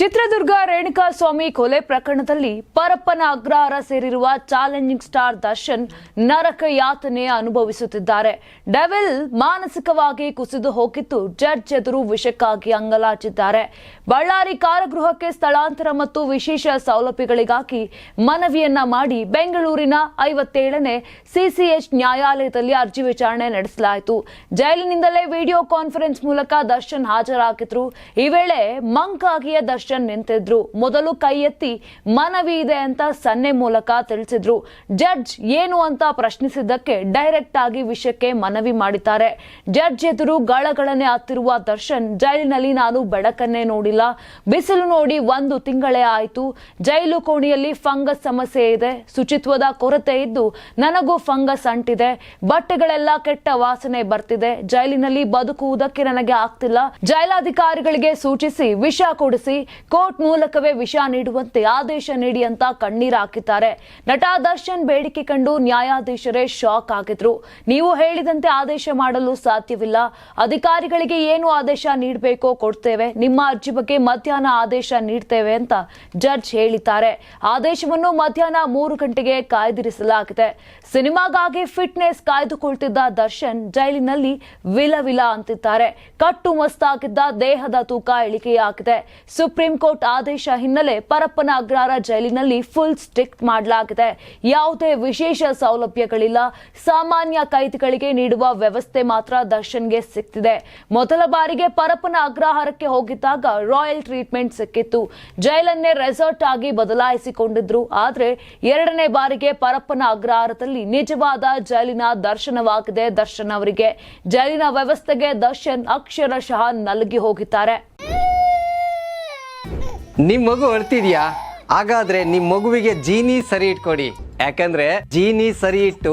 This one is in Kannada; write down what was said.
ಚಿತ್ರದುರ್ಗ ರೇಣುಕಾಸ್ವಾಮಿ ಕೊಲೆ ಪ್ರಕರಣದಲ್ಲಿ ಪರಪ್ಪನ ಅಗ್ರಹಾರ ಸೇರಿರುವ ಚಾಲೆಂಜಿಂಗ್ ಸ್ಟಾರ್ ದರ್ಶನ್ ನರಕ ಯಾತನೆ ಅನುಭವಿಸುತ್ತಿದ್ದಾರೆ. ಡೆವಿಲ್ ಮಾನಸಿಕವಾಗಿ ಕುಸಿದು ಹೋಗಿದ್ದು ಜಡ್ಜ್ ಎದುರು ವಿಷಕ್ಕಾಗಿ ಅಂಗಲಾಚಿದ್ದಾರೆ. ಬಳ್ಳಾರಿ ಕಾರಾಗೃಹಕ್ಕೆ ಸ್ಥಳಾಂತರ ಮತ್ತು ವಿಶೇಷ ಸೌಲಭ್ಯಗಳಿಗಾಗಿ ಮನವಿಯನ್ನ ಮಾಡಿ ಬೆಂಗಳೂರಿನ ಐವತ್ತೇಳನೇ ಸಿಸಿಎಚ್ ನ್ಯಾಯಾಲಯದಲ್ಲಿ ಅರ್ಜಿ ವಿಚಾರಣೆ ನಡೆಸಲಾಯಿತು. ಜೈಲಿನಿಂದಲೇ ವಿಡಿಯೋ ಕಾನ್ಫರೆನ್ಸ್ ಮೂಲಕ ದರ್ಶನ್ ಹಾಜರಾಗಿದ್ರು. ಈ ವೇಳೆ ಮಂಕಾಗಿಯ ದರ್ಶನ್ ನಿಂತಿದ್ರು. ಮೊದಲು ಕೈ ಎತ್ತಿ, ಮನವಿ ಇದೆ ಅಂತ ಸನ್ನೆ ಮೂಲಕ ತಿಳಿಸಿದ್ರು. ಜಡ್ಜ್ ಏನು ಅಂತ ಪ್ರಶ್ನಿಸಿದ್ದಕ್ಕೆ ಡೈರೆಕ್ಟ್ ಆಗಿ ವಿಷಯಕ್ಕೆ ಮನವಿ ಮಾಡಿದ್ದಾರೆ. ಜಡ್ಜ್ ಎದುರು ಗಳಗಳನೆ ಹತ್ತಿರುವ ದರ್ಶನ್ ಜೈಲಿನಲ್ಲಿ ನಾನು ಬೆಳಕನ್ನೇ ನೋಡಿಲ್ಲ. ಬಿಸಿಲು ನೋಡಿ ಒಂದು ತಿಂಗಳೇ ಆಯಿತು. ಜೈಲು ಕೋಣೆಯಲ್ಲಿ ಫಂಗಸ್ ಸಮಸ್ಯೆ ಇದೆ. ಶುಚಿತ್ವದ ಕೊರತೆ ಇದ್ದು ನನಗೂ ಫಂಗಸ್ ಅಂಟಿದೆ. ಬಟ್ಟೆಗಳೆಲ್ಲ ಕೆಟ್ಟ ವಾಸನೆ ಬರ್ತಿದೆ. ಜೈಲಿನಲ್ಲಿ ಬದುಕುವುದಕ್ಕೆ ನನಗೆ ಆಗ್ತಿಲ್ಲ. ಜೈಲಾಧಿಕಾರಿಗಳಿಗೆ ಸೂಚಿಸಿ, ವಿಷ ಕೊಡಿಸಿ. ಕೋರ್ಟ್ ಮೂಲಕವೇ ವಿಷ ನೀಡುವಂತೆ ಆದೇಶ ನೀಡಿ ಅಂತ ಕಣ್ಣೀರು ಹಾಕಿದ್ದಾರೆ. ನಟ ದರ್ಶನ್ ಬೇಡಿಕೆ ಕಂಡು ನ್ಯಾಯಾಧೀಶರೇ ಶಾಕ್ ಆಗಿದ್ರು. ನೀವು ಹೇಳಿದಂತೆ ಆದೇಶ ಮಾಡಲು ಸಾಧ್ಯವಿಲ್ಲ. ಅಧಿಕಾರಿಗಳಿಗೆ ಏನು ಆದೇಶ ನೀಡಬೇಕೋ ಕೊಡ್ತೇವೆ. ನಿಮ್ಮ ಅರ್ಜಿ ಬಗ್ಗೆ ಮಧ್ಯಾಹ್ನ ಆದೇಶ ನೀಡ್ತೇವೆ ಅಂತ ಜಡ್ಜ್ ಹೇಳಿದ್ದಾರೆ. ಆದೇಶವನ್ನು ಮಧ್ಯಾಹ್ನ ಮೂರು ಗಂಟೆಗೆ ಕಾಯ್ದಿರಿಸಲಾಗಿದೆ. ಸಿನಿಮಾಗಾಗಿ ಫಿಟ್ನೆಸ್ ಕಾಯ್ದುಕೊಳ್ತಿದ್ದ ದರ್ಶನ್ ಜೈಲಿನಲ್ಲಿ ವಿಲ ವಿಲ ಅಂತಿದ್ದಾರೆ. ಕಟ್ಟು ಮಸ್ತಾಗಿದ್ದ ದೇಹದ ತೂಕ ಇಳಿಕೆಯಾಗಿದೆ. ಸುಪ್ರೀಂ ಕೋರ್ಟ್ ಆದೇಶ ಹಿನ್ನೆಲೆ ಪರಪ್ಪನ ಅಗ್ರಹಾರ ಜೈಲಿನಲ್ಲಿ ಫುಲ್ ಸ್ಟ್ರಿಕ್ಟ್ ಮಾಡಲಾಗಿದೆ. ಯಾವುದೇ ವಿಶೇಷ ಸೌಲಭ್ಯಗಳಿಲ್ಲ. ಸಾಮಾನ್ಯ ಕೈದಿಗಳಿಗೆ ನೀಡುವ ವ್ಯವಸ್ಥೆ ಮಾತ್ರ ದರ್ಶನ್ಗೆ ಸಿಕ್ತಿದೆ. ಮೊದಲ ಬಾರಿಗೆ ಪರಪ್ಪನ ಅಗ್ರಹಾರಕ್ಕೆ ಹೋಗಿದ್ದಾಗ ರಾಯಲ್ ಟ್ರೀಟ್ಮೆಂಟ್ ಸಿಕ್ಕಿತ್ತು. ಜೈಲನ್ನೇ ರೆಸಾರ್ಟ್ ಆಗಿ ಬದಲಾಯಿಸಿಕೊಂಡಿದ್ರು. ಆದರೆ ಎರಡನೇ ಬಾರಿಗೆ ಪರಪ್ಪನ ಅಗ್ರಹಾರದಲ್ಲಿ ನಿಜವಾದ ಜೈಲಿನ ದರ್ಶನವಾಗಿದೆ ದರ್ಶನ್ ಅವರಿಗೆ. ಜೈಲಿನ ವ್ಯವಸ್ಥೆಗೆ ದರ್ಶನ್ ಅಕ್ಷರಶಃ ನಲುಗಿ ಹೋಗಿದ್ದಾರೆ. ನಿಮ್ ಮಗು ಅಳ್ತಿದ್ಯಾ ಹಾಗಾದ್ರೆ ನಿಮ್ಮ ಮಗುವಿಗೆ ಜೀನಿ ಸರಿ ಇಟ್ಕೊಡಿ. ಯಾಕಂದ್ರೆ ಜೀನಿ ಸರಿ ಇಟ್ಟು